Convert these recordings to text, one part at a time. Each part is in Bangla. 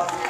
감사합니다.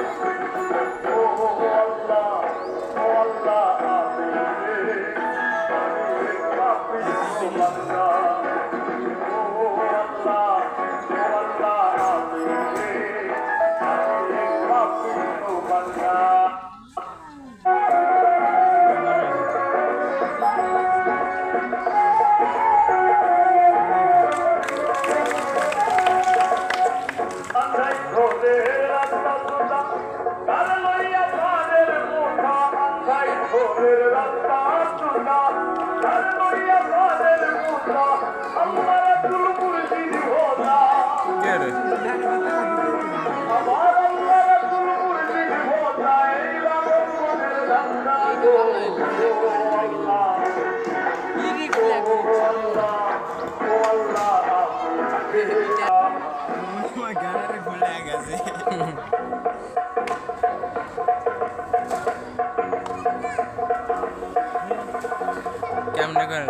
oh, oh, oh. আমার গাড়ারে ভুলে গেছে কেমনে করেন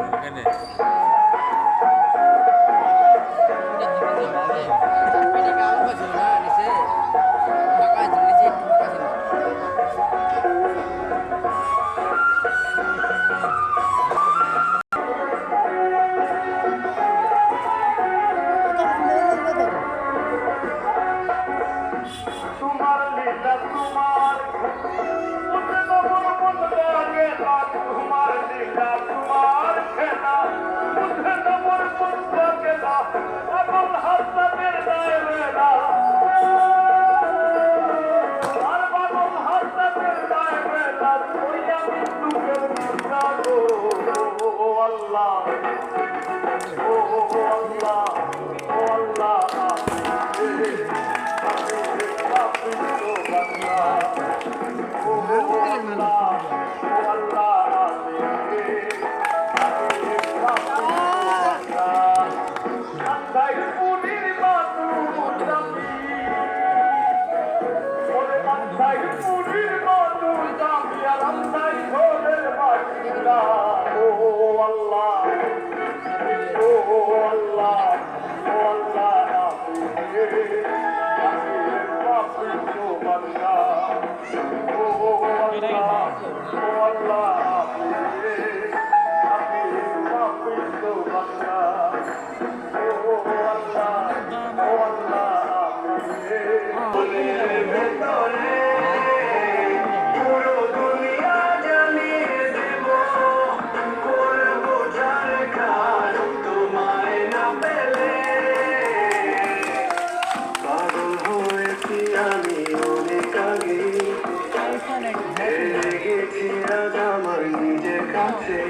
কাছে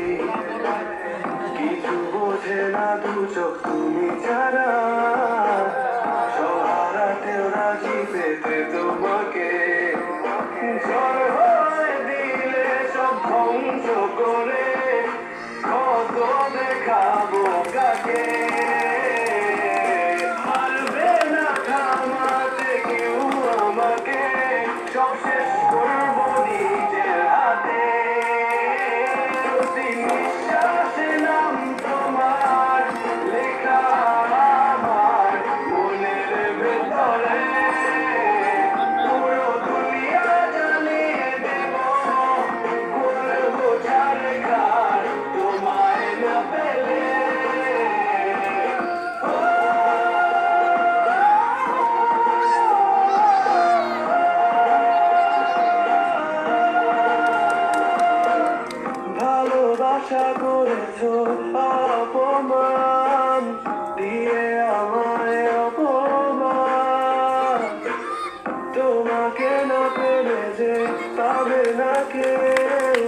কিছু বোঝে না দু চোখ তুমি ছাড়া। ধ্বংস করে কত দেখাবো? আশা করেছ অপমান দিয়ে আমায় অপমান। তোমাকে না পেরে যে পাবে না কেউ